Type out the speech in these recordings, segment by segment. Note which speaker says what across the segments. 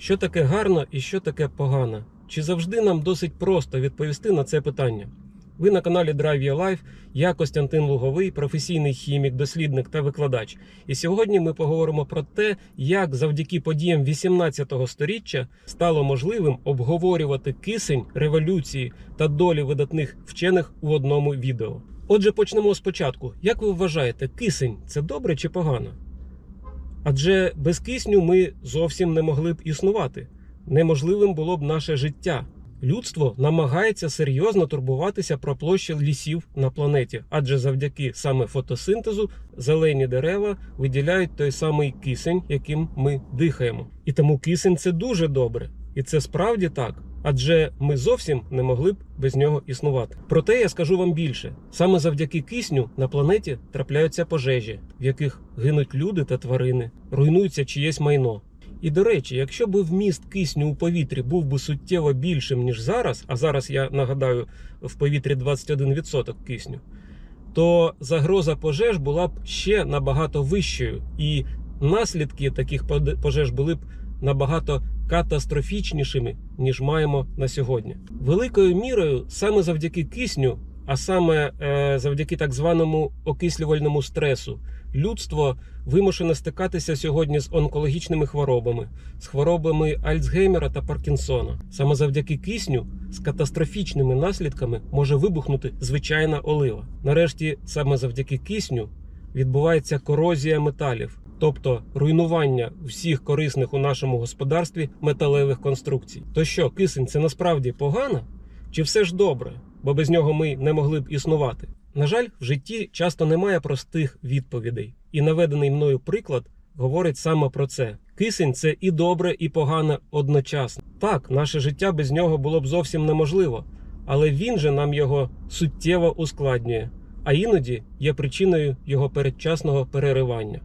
Speaker 1: Що таке гарно і що таке погано? Чи завжди нам досить просто відповісти на це питання? Ви на каналі Drive Your Life, я Костянтин Луговий, професійний хімік, дослідник та викладач. І сьогодні ми поговоримо про те, як завдяки подіям 18 століття стало можливим обговорювати кисень, революції та долі видатних вчених у одному відео. Отже, почнемо спочатку. Як ви вважаєте, кисень це добре чи погано? Адже без кисню ми зовсім не могли б існувати. Неможливим було б наше життя. Людство намагається серйозно турбуватися про площі лісів на планеті, адже завдяки саме фотосинтезу зелені дерева виділяють той самий кисень, яким ми дихаємо. І тому кисень це дуже добре, і це справді так. Адже ми зовсім не могли б без нього існувати. Проте я скажу вам більше: саме завдяки кисню на планеті трапляються пожежі, в яких гинуть люди та тварини, руйнується чиєсь майно. І до речі, якщо б вміст кисню у повітрі був би суттєво більшим ніж зараз, а зараз я нагадаю в повітрі 21% кисню, то загроза пожеж була б ще набагато вищою, і наслідки таких пожеж були б набагато катастрофічнішими, ніж маємо на сьогодні. Великою мірою саме завдяки кисню, а саме е, завдяки так званому окислювальному стресу, людство вимушене стикатися сьогодні з онкологічними хворобами, з хворобами Альцгеймера та Паркінсона. Саме завдяки кисню з катастрофічними наслідками може вибухнути звичайна олива. Нарешті, саме завдяки кисню відбувається корозія металів, тобто руйнування всіх корисних у нашому господарстві металевих конструкцій. То що, кисень це насправді погано? Чи все ж добре? Бо без нього ми не могли б існувати. На жаль, в житті часто немає простих відповідей, і наведений мною приклад говорить саме про це. Кисень це і добре, і погане одночасно. Так, наше життя без нього було б зовсім неможливо, але він же нам його суттєво ускладнює, а іноді є причиною його передчасного переривання.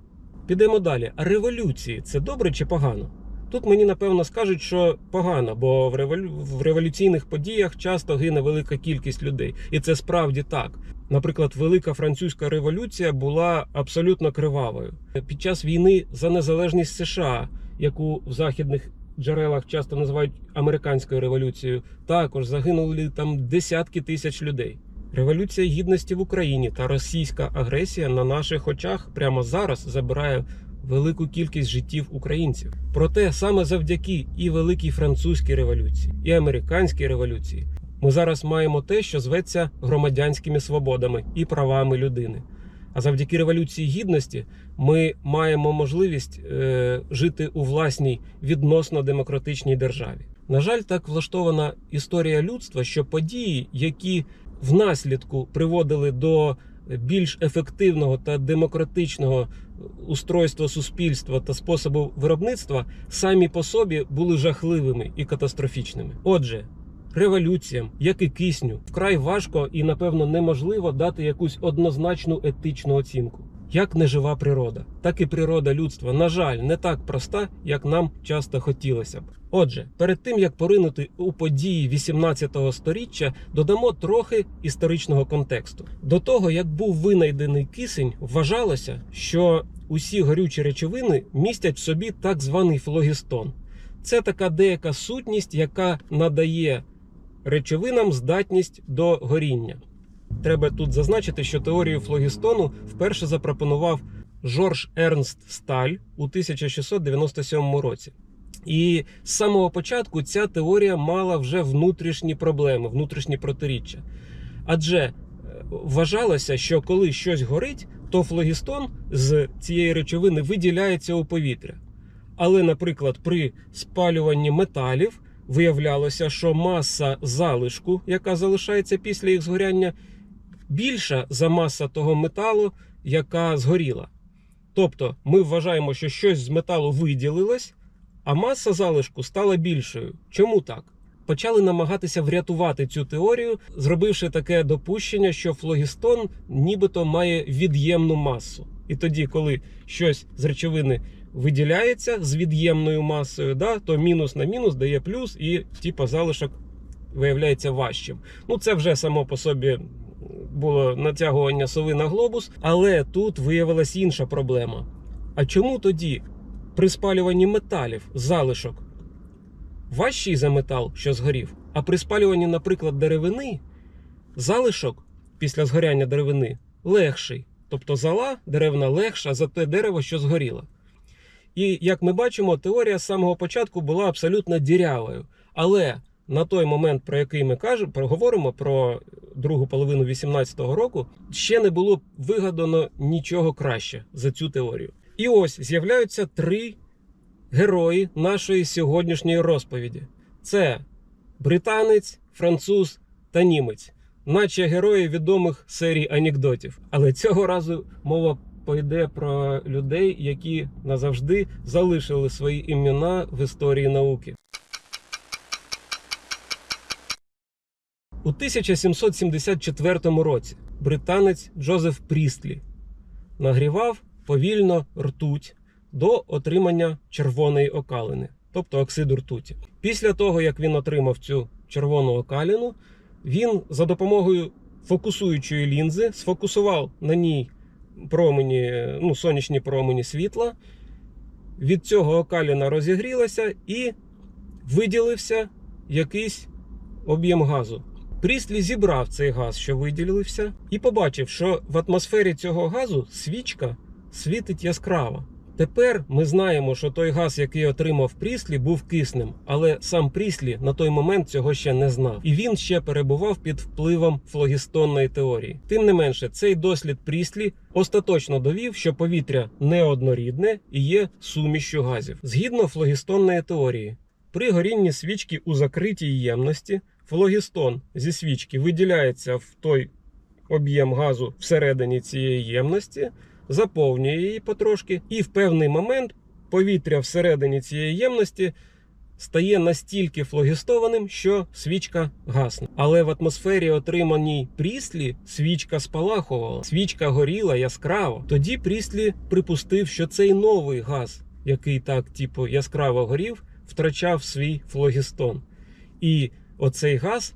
Speaker 1: Підемо далі. Революції це добре чи погано? Тут мені напевно скажуть, що погано, бо в, револю... в революційних подіях часто гине велика кількість людей, і це справді так. Наприклад, Велика Французька революція була абсолютно кривавою під час війни за незалежність США, яку в західних джерелах часто називають американською революцією. Також загинули там десятки тисяч людей. Революція гідності в Україні та російська агресія на наших очах прямо зараз забирає велику кількість життів українців. Проте саме завдяки і великій французькій революції, і американській революції ми зараз маємо те, що зветься громадянськими свободами і правами людини. А завдяки революції гідності ми маємо можливість е, жити у власній відносно демократичній державі. На жаль, так влаштована історія людства, що події, які в наслідку приводили до більш ефективного та демократичного устройства суспільства та способу виробництва, самі по собі були жахливими і катастрофічними. Отже, революціям, як і кисню, вкрай важко і напевно неможливо дати якусь однозначну етичну оцінку. Як нежива природа, так і природа людства, на жаль, не так проста, як нам часто хотілося б. Отже, перед тим як поринути у події 18 століття, додамо трохи історичного контексту. До того як був винайдений кисень, вважалося, що усі горючі речовини містять в собі так званий флогістон. Це така деяка сутність, яка надає речовинам здатність до горіння. Треба тут зазначити, що теорію флогістону вперше запропонував Жорж Ернст Сталь у 1697 році. І з самого початку ця теорія мала вже внутрішні проблеми, внутрішні протиріччя. Адже е, вважалося, що коли щось горить, то флогістон з цієї речовини виділяється у повітря. Але, наприклад, при спалюванні металів виявлялося, що маса залишку, яка залишається після їх згоряння, більша за маса того металу, яка згоріла. Тобто ми вважаємо, що щось з металу виділилось, а маса залишку стала більшою. Чому так? Почали намагатися врятувати цю теорію, зробивши таке допущення, що флогістон нібито має від'ємну масу. І тоді, коли щось з речовини виділяється з від'ємною масою, да, то мінус на мінус дає плюс, і типа залишок виявляється важчим. Ну, це вже само по собі було натягування сови на глобус, але тут виявилась інша проблема. А чому тоді при спалюванні металів залишок важчий за метал, що згорів. А при спалюванні, наприклад, деревини, залишок після згоряння деревини легший. Тобто зала деревна легша за те дерево, що згоріло. І як ми бачимо, теорія з самого початку була абсолютно дірявою. Але на той момент, про який ми кажемо, проговоримо про другу половину 18-го року, ще не було вигадано нічого краще за цю теорію. І ось з'являються три герої нашої сьогоднішньої розповіді: це британець, француз та німець, наче герої відомих серій анекдотів. Але цього разу мова пойде про людей, які назавжди залишили свої імена в історії науки. У 1774 році британець Джозеф Прістлі нагрівав повільно ртуть до отримання червоної окалини, тобто оксиду ртуті. Після того, як він отримав цю червону окалину, він за допомогою фокусуючої лінзи сфокусував на ній промені, ну, сонячні промені світла. Від цього окаліна розігрілася і виділився якийсь об'єм газу. Пріслі зібрав цей газ, що виділився, і побачив, що в атмосфері цього газу свічка світить яскраво. Тепер ми знаємо, що той газ, який отримав Пріслі, був киснем, але сам Пріслі на той момент цього ще не знав, і він ще перебував під впливом флогістонної теорії. Тим не менше, цей дослід Пріслі остаточно довів, що повітря неоднорідне і є сумішю газів. Згідно флогістонної теорії, при горінні свічки у закритій ємності флогістон зі свічки виділяється в той об'єм газу всередині цієї ємності, заповнює її потрошки, і в певний момент повітря всередині цієї ємності стає настільки флогістованим, що свічка гасне. Але в атмосфері, отриманій пріслі, свічка спалахувала, свічка горіла яскраво. Тоді пріслі припустив, що цей новий газ, який так, типу, яскраво горів, втрачав свій флогістон. І оцей газ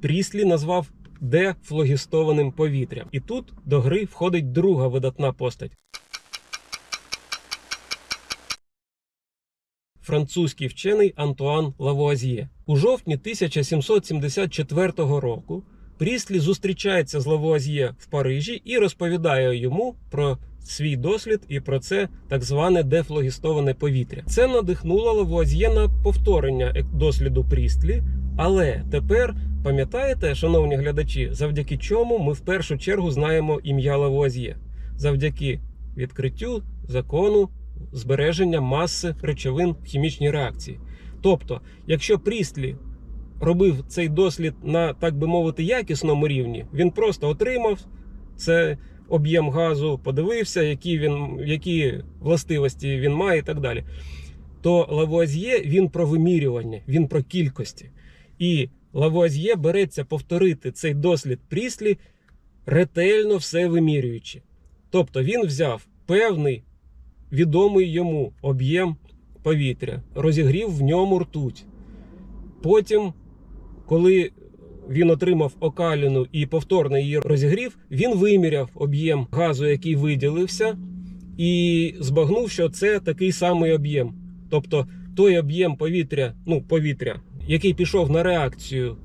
Speaker 1: Пріслі назвав дефлогістованим повітрям. І тут до гри входить друга видатна постать. Французький вчений Антуан Лавуазьє. У жовтні 1774 року Пріслі зустрічається з Лавуазьє в Парижі і розповідає йому про свій дослід і про це так зване дефлогістоване повітря. Це надихнуло Лавуазьє на повторення досліду Прістлі, але тепер пам'ятаєте, шановні глядачі, завдяки чому ми в першу чергу знаємо ім'я Лавуазьє? Завдяки відкриттю закону збереження маси речовин в хімічній реакції. Тобто, якщо Прістлі робив цей дослід на, так би мовити, якісному рівні, він просто отримав це об'єм газу, подивився, які, він, які властивості він має і так далі. То Лавуазьє він про вимірювання, він про кількості. І Лавуазьє береться повторити цей дослід Пріслі, ретельно все вимірюючи. Тобто він взяв певний відомий йому об'єм повітря, розігрів в ньому ртуть. Потім, коли він отримав окаліну і повторно її розігрів, він виміряв об'єм газу, який виділився, і збагнув, що це такий самий об'єм. Тобто той об'єм повітря, ну, повітря, який пішов на реакцію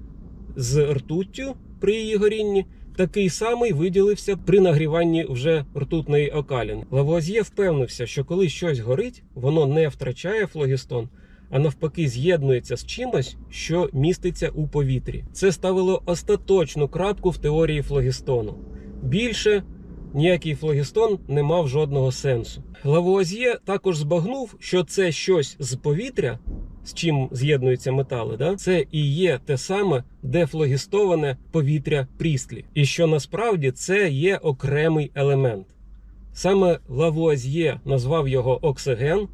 Speaker 1: з ртуттю при її горінні, такий самий виділився при нагріванні вже ртутної окаліни. Лавуазьє впевнився, що коли щось горить, воно не втрачає флогістон, а навпаки з'єднується з чимось, що міститься у повітрі. Це ставило остаточну крапку в теорії флогістону. Більше ніякий флогістон не мав жодного сенсу. Лавуазьє також збагнув, що це щось з повітря, з чим з'єднуються метали, да? це і є те саме дефлогістоване повітря прістлі. І що насправді це є окремий елемент. Саме Лавуазьє назвав його оксиген,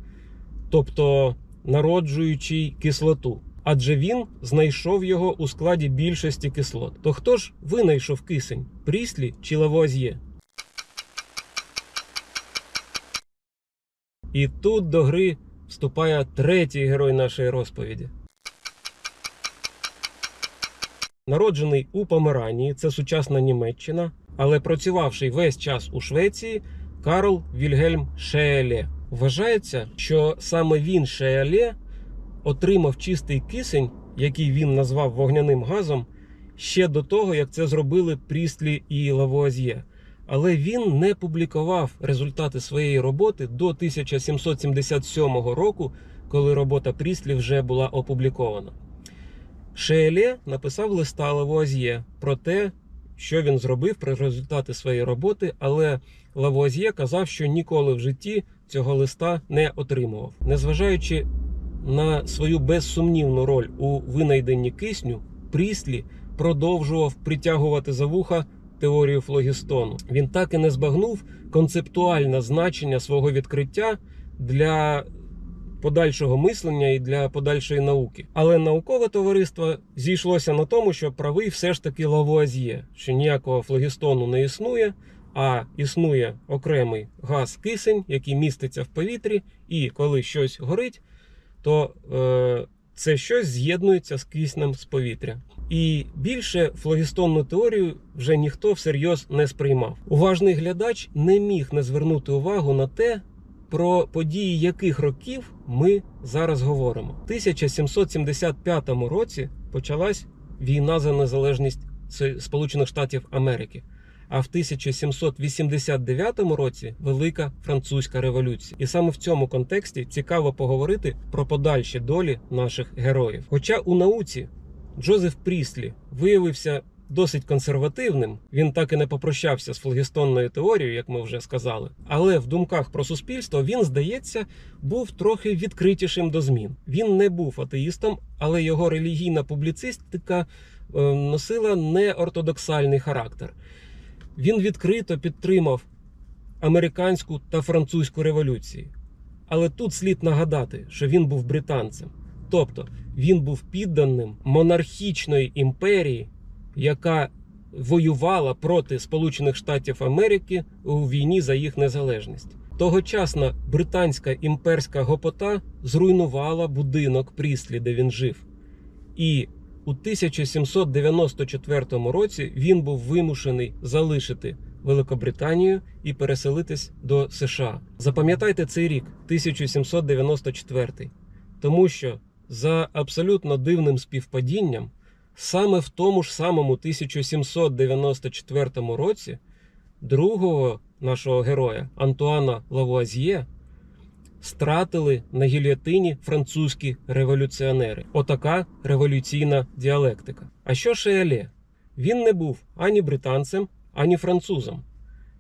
Speaker 1: тобто народжуючий кислоту. Адже він знайшов його у складі більшості кислот. То хто ж винайшов кисень? Пріслі чи Лавуазьє? І тут до гри вступає третій герой нашої розповіді. Народжений у Померанії, це сучасна Німеччина, але працювавши весь час у Швеції, Карл Вільгельм Шееле. Вважається, що саме він Шееле отримав чистий кисень, який він назвав вогняним газом, ще до того, як це зробили Пріслі і Лавуазьє. Але він не публікував результати своєї роботи до 1777 року, коли робота Пріслі вже була опублікована. Шееле написав листа Лавуазьє про те, що він зробив про результати своєї роботи, але Лавуазьє казав, що ніколи в житті цього листа не отримував. Незважаючи на свою безсумнівну роль у винайденні кисню, Пріслі продовжував притягувати за вуха теорію флогістону. Він так і не збагнув концептуальне значення свого відкриття для подальшого мислення і для подальшої науки. Але наукове товариство зійшлося на тому, що правий все ж таки Лавуазьє, що ніякого флогістону не існує, а існує окремий газ кисень, який міститься в повітрі, і коли щось горить, то е, це щось з'єднується з киснем з повітря. І більше флогістонну теорію вже ніхто всерйоз не сприймав. Уважний глядач не міг не звернути увагу на те, про події яких років ми зараз говоримо. В 1775 році почалась війна за незалежність Сполучених Штатів Америки. А в 1789 році Велика Французька революція. І саме в цьому контексті цікаво поговорити про подальші долі наших героїв. Хоча у науці Джозеф Пріслі виявився досить консервативним, він так і не попрощався з флогістонною теорією, як ми вже сказали. Але в думках про суспільство він, здається, був трохи відкритішим до змін. Він не був атеїстом, але його релігійна публіцистика е, носила неортодоксальний характер. Він відкрито підтримав американську та французьку революції. Але тут слід нагадати, що він був британцем. Тобто він був підданим монархічної імперії, яка воювала проти Сполучених Штатів Америки у війні за їх незалежність. Тогочасна британська імперська гопота зруйнувала будинок Пріслі, де він жив. І у 1794 році він був вимушений залишити Великобританію і переселитись до США. Запам'ятайте цей рік, 1794, тому що за абсолютно дивним співпадінням, саме в тому ж самому 1794 році другого нашого героя Антуана Лавуазьє стратили на гільйотині французькі революціонери. Отака революційна діалектика. А що Шееле? Він не був ані британцем, ані французом.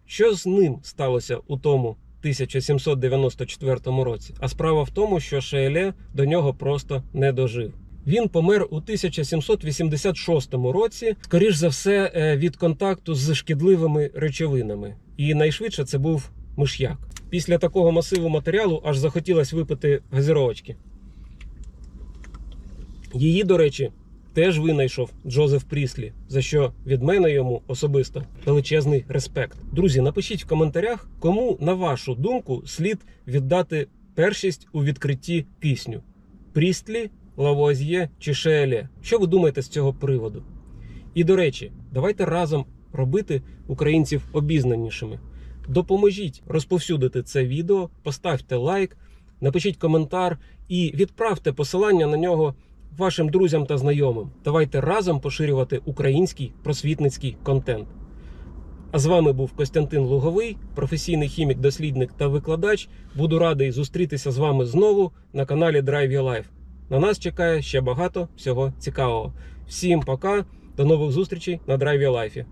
Speaker 1: Що з ним сталося у тому 1794 році? А справа в тому, що Шееле до нього просто не дожив. Він помер у 1786 році, скоріш за все, е, від контакту з шкідливими речовинами. І найшвидше це був миш'як. Після такого масиву матеріалу аж захотілося випити газіровочки. Її, до речі, теж винайшов Джозеф Пріслі, за що від мене йому особисто величезний респект. Друзі, напишіть в коментарях, кому, на вашу думку, слід віддати першість у відкритті кисню: Прістлі, Лавуазьє чи Шееле. Що ви думаєте з цього приводу? І до речі, давайте разом робити українців обізнанішими. Допоможіть розповсюдити це відео, поставте лайк, напишіть коментар і відправте посилання на нього вашим друзям та знайомим. Давайте разом поширювати український просвітницький контент. А з вами був Костянтин Луговий, професійний хімік, дослідник та викладач. Буду радий зустрітися з вами знову на каналі Drive Your Life. На нас чекає ще багато всього цікавого. Всім пока, до нових зустрічей на Drive Your Life.